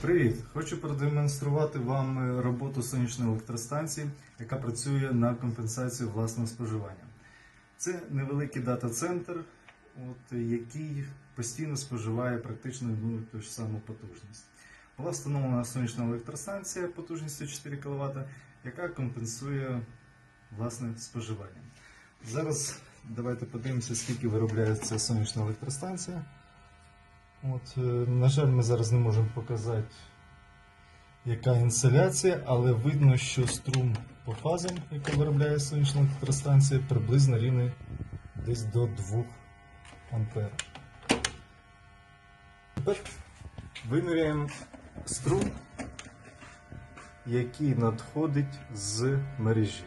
Привіт! Хочу продемонструвати вам е, роботу сонячної електростанції, яка працює на компенсацію власного споживання. Це невеликий дата-центр, який постійно споживає практично одну ту ж саму потужність. Була встановлена сонячна електростанція потужністю 4 кВт, яка компенсує власне споживання. Зараз давайте подивимося, скільки виробляє ця сонячна електростанція. От, е, на жаль, ми зараз не можемо показати, яка інсоляція, але видно, що струм по фазам, який виробляє сонячна електростанція, приблизно рівний десь до 2 ампер. Тепер виміряємо струм, який надходить з мережі.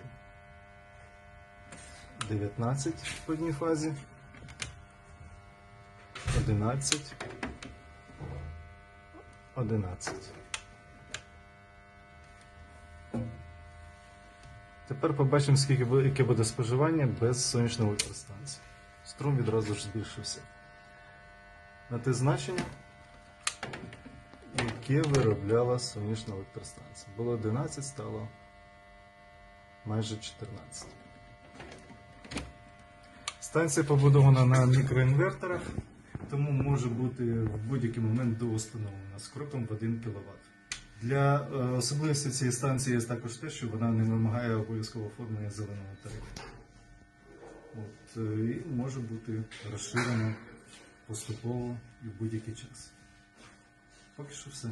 19 в одній фазі. 11. 11. Тепер побачимо, скільки яке буде споживання без сонячної електростанції. Струм відразу ж збільшився. На те значення, яке виробляла сонячна електростанція. Було 11, стало майже 14. Станція побудована на мікроінверторах, тому може бути в будь-який момент доустановлена з кроком в 1 кВт. Для е, особливості цієї станції є також те, що вона не вимагає обов'язкового оформлення зеленого тарифу. От, е, і може бути розширена поступово і в будь-який час. Поки що все.